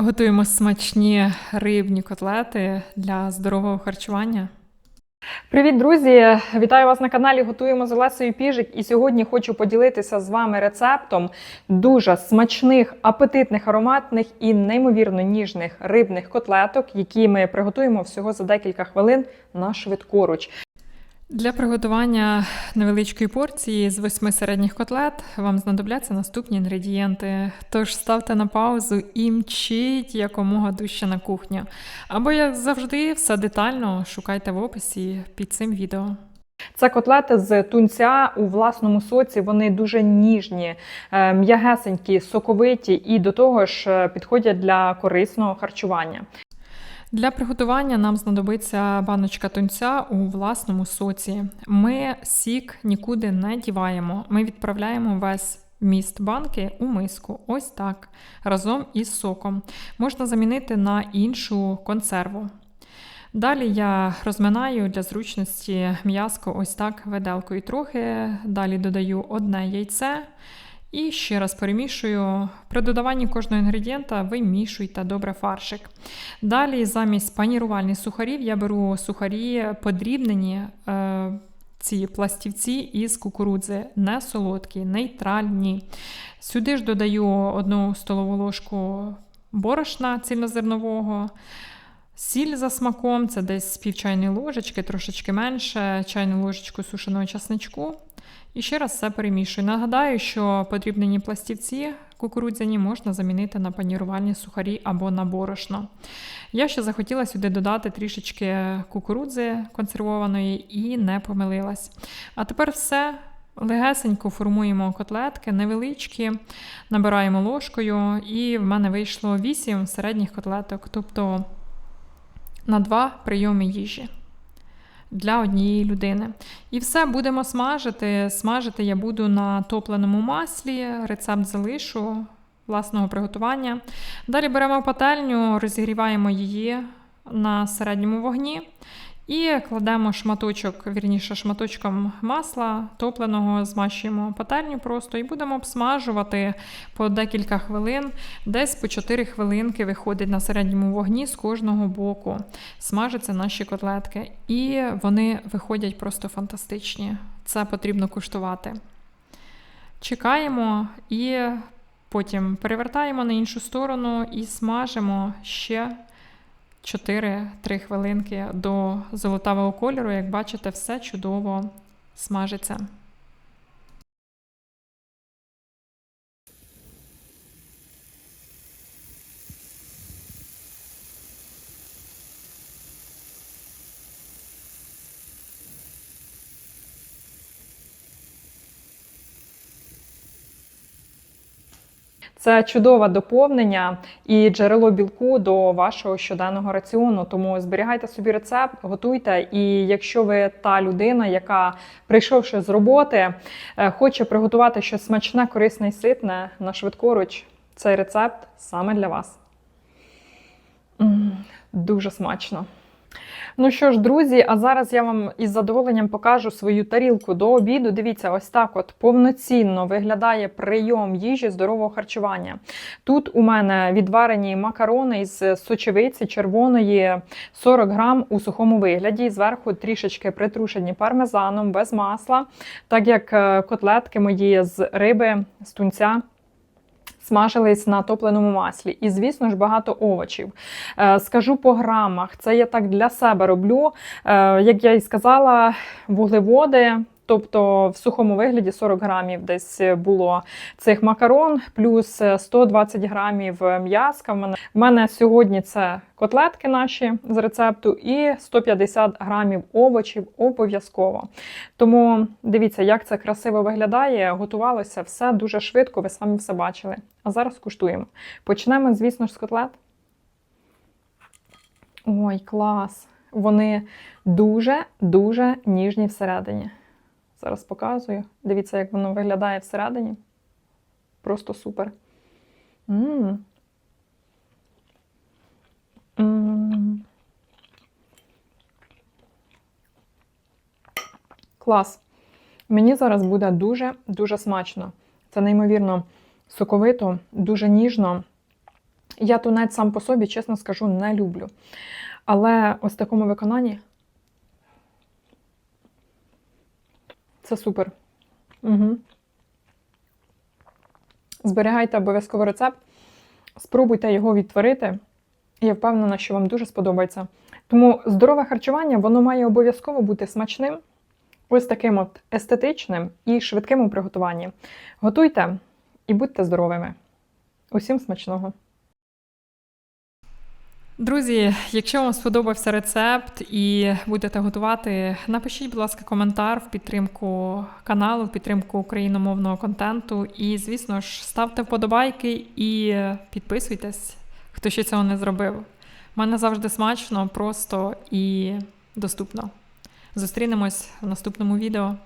Готуємо смачні рибні котлети для здорового харчування. Привіт, друзі! Вітаю вас на каналі Готуємо з Олесею Піжик. І сьогодні хочу поділитися з вами рецептом дуже смачних, апетитних, ароматних і неймовірно ніжних рибних котлеток, які ми приготуємо всього за декілька хвилин на швидкоруч. Для приготування невеличкої порції з восьми середніх котлет вам знадобляться наступні інгредієнти. Тож ставте на паузу і мчіть якомога дужче на кухню. Або, як завжди, все детально шукайте в описі під цим відео. Це котлети з тунця у власному соці. Вони дуже ніжні, е, м'ягесенькі, соковиті і до того ж е, підходять для корисного харчування. Для приготування нам знадобиться баночка тунця у власному соці. Ми сік нікуди не діваємо. Ми відправляємо весь вміст банки у миску. Ось так, разом із соком. Можна замінити на іншу консерву. Далі я розминаю для зручності м'язко ось так виделкою трохи. Далі додаю одне яйце. І ще раз перемішую. При додаванні кожного інгредієнта вимішуйте добре фаршик. Далі замість панірувальних сухарів я беру сухарі подрібнені е, ці пластівці із кукурудзи, не солодкі, нейтральні. Сюди ж додаю одну столову ложку борошна цільнозернового. Сіль за смаком, це десь з ложечки, трошечки менше, чайну ложечку сушеного часничку. І ще раз все перемішую. Нагадаю, що подрібнені пластівці кукурудзяні можна замінити на панірувальні сухарі або на борошно. Я ще захотіла сюди додати трішечки кукурудзи консервованої і не помилилась. А тепер все. Легесенько формуємо котлетки, невеличкі, набираємо ложкою, і в мене вийшло 8 середніх котлеток, тобто на 2 прийоми їжі для однієї людини. І все будемо смажити. Смажити я буду на топленому маслі, рецепт залишу власного приготування. Далі беремо пательню, розігріваємо її на середньому вогні. І кладемо шматочок, вірніше, шматочком масла топленого, змащуємо пательню просто і будемо обсмажувати по декілька хвилин, десь по 4 хвилинки виходить на середньому вогні з кожного боку. Смажаться наші котлетки. І вони виходять просто фантастичні. Це потрібно куштувати. Чекаємо і потім перевертаємо на іншу сторону і смажимо ще. 4-3 хвилинки до золотавого кольору, як бачите, все чудово смажиться. Це чудове доповнення і джерело білку до вашого щоденного раціону. Тому зберігайте собі рецепт, готуйте. І якщо ви та людина, яка, прийшовши з роботи, е, хоче приготувати щось смачне, корисне і ситне на швидкоруч, цей рецепт саме для вас. Дуже смачно. Ну що ж, друзі, а зараз я вам із задоволенням покажу свою тарілку до обіду. Дивіться, ось так от повноцінно виглядає прийом їжі здорового харчування. Тут у мене відварені макарони із сочевиці червоної 40 грам у сухому вигляді. Зверху трішечки притрушені пармезаном без масла, так як е, котлетки мої з риби, з тунця смажились на топленому маслі. І, звісно ж, багато овочів. Е, скажу по грамах, це я так для себе роблю. Е, як я і сказала, вуглеводи. Тобто в сухому вигляді 40 грамів десь було цих макарон, плюс 120 грамів м'язка. В мене в мене сьогодні це котлетки наші з рецепту, і 150 грамів овочів обов'язково. Тому дивіться, як це красиво виглядає. Готувалося все дуже швидко, ви самі все бачили. А зараз куштуємо. Почнемо, звісно ж, з котлет. Ой, клас! Вони дуже-дуже ніжні всередині. Зараз показую. Дивіться, як воно виглядає всередині. Просто супер. М. Клас. Мені зараз буде дуже-дуже смачно. Це неймовірно соковито, дуже ніжно. Я тунець сам по собі, чесно скажу, не люблю. Але ось в такому виконанні це супер. Угу. Зберігайте обов'язково рецепт, спробуйте його відтворити. Я впевнена, що вам дуже сподобається. Тому здорове харчування воно має обов'язково бути смачним, ось таким от естетичним і швидким у приготуванні. Готуйте і будьте здоровими. Усім смачного! Друзі, якщо вам сподобався рецепт і будете готувати, напишіть, будь ласка, коментар в підтримку каналу, в підтримку україномовного контенту. І, звісно ж, ставте вподобайки і підписуйтесь, хто ще цього не зробив. У мене завжди смачно, просто і доступно. Зустрінемось в наступному відео.